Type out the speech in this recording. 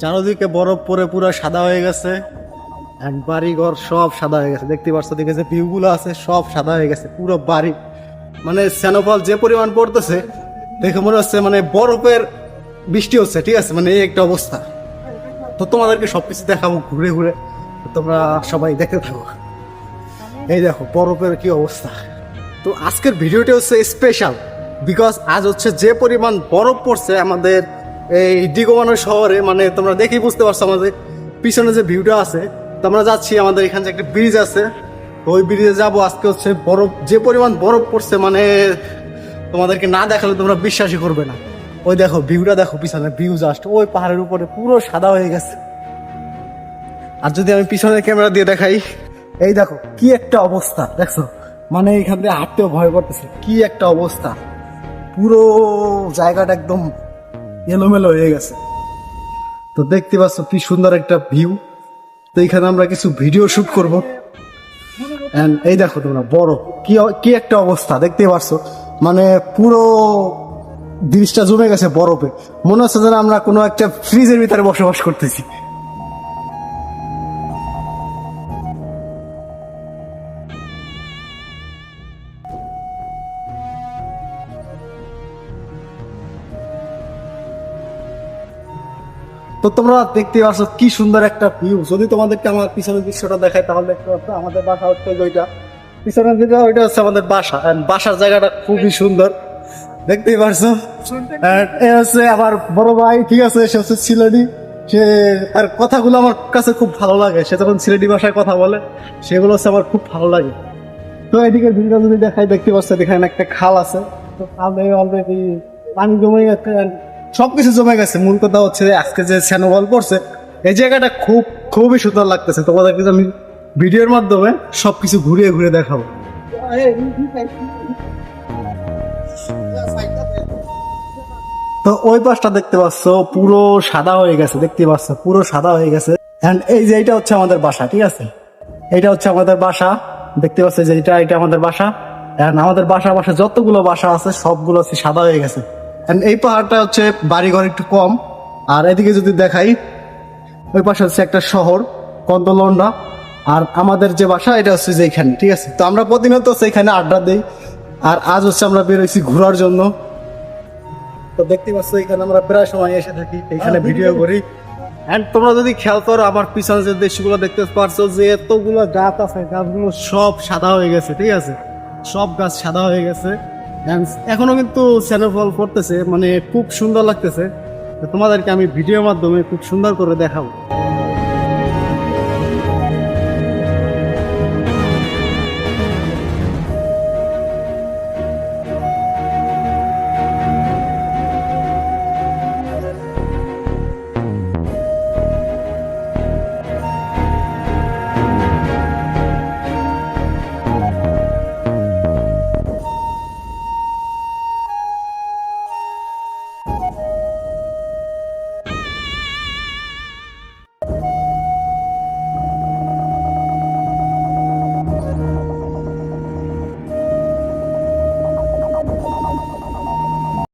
চারদিকে বরফ পরে পুরো সাদা হয়ে গেছে। And বাড়ি ঘর সব সাদা হয়ে গেছে। দেখতে পাচ্ছ, দেখে যে ভিউগুলো আছে, সব সাদা হয়ে গেছে, পুরো বাড়ি। মানে স্যানোফল যে পরিমাণ পড়তেছে, দেখে মনে হচ্ছে মানে বরফের বৃষ্টি হচ্ছে, ঠিক আছে? মানে এই একটা অবস্থা। তো তোমাদেরকে সব কিছু দেখাবো ঘুরে ঘুরে। তোমরা সবাই দেখতে থাকো। এই দেখো, বরফের কি অবস্থা। তো আজকের ভিডিওটা হচ্ছে স্পেশাল বিকজ আজ হচ্ছে যে পরিমাণ বরফ পড়ছে আমাদের এই দিগমানো শহরে মানে তোমরা দেখেই বুঝতে পারছ আমাদের পিছনে যে ভিউটা আছে, তো আমরা যাচ্ছি আমাদের এখানে একটা ব্রিজ আছে। ওই ব্রিজে যাব, আজকে হচ্ছে বরফ, যে পরিমাণ বরফ পড়ছে মানে তোমাদেরকে না দেখালে তোমরা বিশ্বাসই করবে না। ওই দেখো ভিউটা দেখো পিছনে ভিউ জাস্ট ওই পাহাড়ের উপরে পুরো সাদা হয়ে গেছে। আর যদি আমি পিছনের ক্যামেরা দিয়ে দেখাই, এই দেখো কি একটা অবস্থা, দেখছ? মানে এখান দিয়ে হাঁটতেও ভয় করতেছে, কি একটা অবস্থা। পুরো জায়গাটা একদম এলোমেলো হয়ে গেছে। তো দেখতে পাচ্ছ কি সুন্দর একটা ভিউ তো এখানে আমরা কিছু ভিডিও শুট করব। অ্যান্ড এই দেখো তোমরা, বড়। কি কি একটা অবস্থা, দেখতে পাচ্ছ? মানে পুরো জিনিসটা জমে গেছে বরফে। মনে হচ্ছে যেন আমরা কোনো একটা ফ্রিজের ভিতরে বসবাস করতেছি। তো তোমরা দেখতে পাচ্ছ কি সুন্দর একটা ভিউ যদি তোমাদেরকে আমার পিছনের দৃশ্যটা দেখায়, তাহলে দেখতে পাচ্ছ আমাদের বাসা হচ্ছে ওইটা। পিছনের দিকে ওইটা হচ্ছে আমাদের বাসা। And বাসার জায়গাটা খুবই সুন্দর। দেখতেই পারছ? এ হচ্ছে আমার বড় ভাই, ঠিক আছে, সে হচ্ছে সিলেটি সে, আর কথাগুলো আমার কাছে খুব ভালো লাগে। সে যখন সিলেটি ভাষায় কথা বলে, সেগুলো হচ্ছে আমার খুব ভালো লাগে। তো এদিকে ভিডিওটা যদি দেখাই দেখতে পাচ্ছ এখানে একটা খাল আছে। তো খালে অলরেডি পানি জমে গেছে। সবকিছু জমে গেছে। মূল কথা হচ্ছে আজকে যে স্যানোবল পড়ছে, এই জায়গাটা খুব, খুবই সুন্দর লাগতেছে। তোমাদেরকে আমি ভিডিওর মাধ্যমে সবকিছু ঘুরিয়ে ঘুরে দেখাবো। তো ওই পাশটা দেখতে পাচ্ছ, পুরো সাদা হয়ে গেছে, দেখতে পাচ্ছ, পুরো সাদা হয়ে গেছে। এই যে এটা হচ্ছে আমাদের বাসা, ঠিক আছে? এটা হচ্ছে আমাদের বাসা, দেখতে পাচ্ছ যে এটা এটা আমাদের বাসা। আমাদের বাসা বাসা যতগুলো বাসা আছে, সবগুলো হচ্ছে সাদা হয়ে গেছে। এন্ড এই পাহাড়টা হচ্ছে বাড়িঘর একটু কম। আর এদিকে যদি দেখাই ওই পাশে হচ্ছে একটা শহর কন্দলন্ডা। আর আমাদের যে বাসা এটা হচ্ছে যে এখানে ঠিক আছে? তো আমরা প্রতিনিয়ত সেইখানে আড্ডা দিই। আর আজ হচ্ছে আমরা বেরোইছি ঘোরার জন্য। তো দেখতে পাচ্ছ এখানে আমরা প্রায় সময় এসে থাকি এখানে ভিডিও করি। এন্ড তোমরা যদি খেয়াল করো আমার পিছনে যে দৃশ্যগুলো দেখতে পারছ যে এতগুলো গাছ আছে গাছগুলো সব সাদা হয়ে গেছে ঠিক আছে? সব গাছ সাদা হয়ে গেছে। And এখনও কিন্তু স্যানোফল পড়তেছে মানে খুব সুন্দর লাগতেছে। তোমাদেরকে আমি ভিডিওর মাধ্যমে খুব সুন্দর করে দেখাবো।